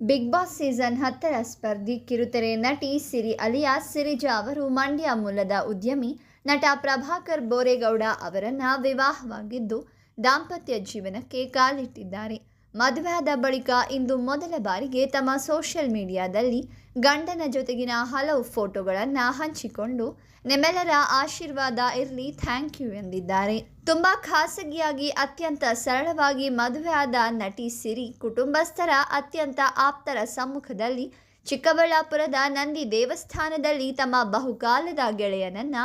Big boss season ಹತ್ತರ ಸ್ಪರ್ಧಿ ಕಿರುತೆರೆ ನಟಿ ಸಿರಿ ಅಲಿಯಾಸ್ ಸಿರಿಜಾ ಅವರು ಮಂಡ್ಯ ಮೂಲದ ಉದ್ಯಮಿ ನಟ ಪ್ರಭಾಕರ್ ಬೋರೇಗೌಡ ಅವರನ್ನು ವಿವಾಹವಾಗಿದ್ದು ದಾಂಪತ್ಯ ಜೀವನಕ್ಕೆ ಕಾಲಿಟ್ಟಿದ್ದಾರೆ. ಮದುವೆಯಾದ ಬಳಿಕ ಇಂದು ಮೊದಲ ಬಾರಿಗೆ ತಮ್ಮ ಸೋಷಿಯಲ್ ಮೀಡಿಯಾದಲ್ಲಿ ಗಂಡನ ಜೊತೆಗಿನ ಹಲವು ಫೋಟೋಗಳನ್ನು ಹಂಚಿಕೊಂಡು ನಿಮ್ಮೆಲ್ಲರ ಆಶೀರ್ವಾದ ಇರಲಿ, ಥ್ಯಾಂಕ್ ಯು ಎಂದಿದ್ದಾರೆ. ತುಂಬ ಖಾಸಗಿಯಾಗಿ ಅತ್ಯಂತ ಸರಳವಾಗಿ ಮದುವೆಯಾದ ನಟಿ ಸಿರಿ ಕುಟುಂಬಸ್ಥರ ಅತ್ಯಂತ ಆಪ್ತರ ಸಮ್ಮುಖದಲ್ಲಿ ಚಿಕ್ಕಬಳ್ಳಾಪುರದ ನಂದಿ ದೇವಸ್ಥಾನದಲ್ಲಿ ತಮ್ಮ ಬಹುಕಾಲದ ಗೆಳೆಯನನ್ನ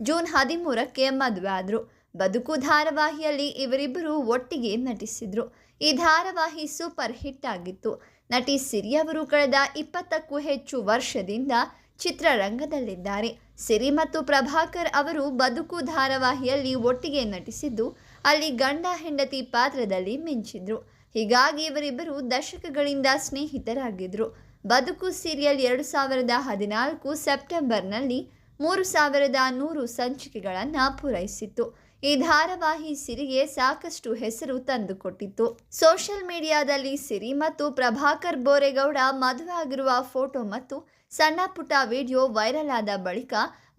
ಜೂನ್ ಹದಿಮೂರಕ್ಕೆ ಮದುವೆ ಆದರು. ಬದುಕು ಧಾರಾವಾಹಿಯಲ್ಲಿ ಇವರಿಬ್ಬರು ಒಟ್ಟಿಗೆ ನಟಿಸಿದ್ರು. ಈ ಧಾರಾವಾಹಿ ಸೂಪರ್ ಹಿಟ್ ಆಗಿತ್ತು. ನಟಿ ಸಿರಿ ಅವರು ಕಳೆದ ಇಪ್ಪತ್ತಕ್ಕೂ ಹೆಚ್ಚು ವರ್ಷದಿಂದ ಚಿತ್ರರಂಗದಲ್ಲಿದ್ದಾರೆ. ಸಿರಿ ಮತ್ತು ಪ್ರಭಾಕರ್ ಅವರು ಬದುಕು ಧಾರಾವಾಹಿಯಲ್ಲಿ ಒಟ್ಟಿಗೆ ನಟಿಸಿದ್ದು, ಅಲ್ಲಿ ಗಂಡ ಹೆಂಡತಿ ಪಾತ್ರದಲ್ಲಿ ಮಿಂಚಿದ್ರು. ಹೀಗಾಗಿ ಇವರಿಬ್ಬರು ದಶಕಗಳಿಂದ ಸ್ನೇಹಿತರಾಗಿದ್ದರು ಬದುಕು ಸೀರಿಯಲ್ ಎರಡು ಸಾವಿರದ ಹದಿನಾಲ್ಕು ಸೆಪ್ಟೆಂಬರ್ನಲ್ಲಿ ಮೂರು ಸಾವಿರದ ನೂರು ಸಂಚಿಕೆಗಳನ್ನು ಪೂರೈಸಿತ್ತು. ಈ ಧಾರಾವಾಹಿ ಸಿರಿಗೆ ಸಾಕಷ್ಟು ಹೆಸರು ತಂದುಕೊಟ್ಟಿತ್ತು. ಸೋಷಿಯಲ್ ಮೀಡಿಯಾದಲ್ಲಿ ಸಿರಿ ಮತ್ತು ಪ್ರಭಾಕರ್ ಬೋರೇಗೌಡ ಮದುವೆ ಆಗಿರುವ ಫೋಟೋ ಮತ್ತು ಸಣ್ಣ ಪುಟ್ಟ ವಿಡಿಯೋ ವೈರಲ್ ಆದ ಬಳಿಕ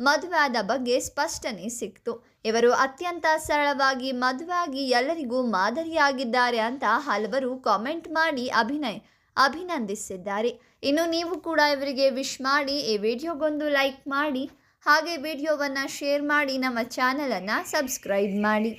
ಮದುವೆ ಆದ ಬಗ್ಗೆ ಸ್ಪಷ್ಟನೆ ಸಿಕ್ತು ಇವರು ಅತ್ಯಂತ ಸರಳವಾಗಿ ಮದುವೆಯಾಗಿ ಎಲ್ಲರಿಗೂ ಮಾದರಿಯಾಗಿದ್ದಾರೆ ಅಂತ ಹಲವರು ಕಾಮೆಂಟ್ ಮಾಡಿ ಅಭಿನಯ, ಅಭಿನಂದಿಸಿದ್ದಾರೆ. ಇನ್ನು ನೀವು ಕೂಡ ಇವರಿಗೆ ವಿಶ್ ಮಾಡಿ, ಈ ವಿಡಿಯೋಗೊಂದು ಲೈಕ್ ಮಾಡಿ ಹಾಗೆ ವಿಡಿಯೋವನ್ನು ಶೇರ್ ಮಾಡಿ ನಮ್ಮ ಚಾನಲನ್ನು ಸಬ್ಸ್ಕ್ರೈಬ್ ಮಾಡಿ.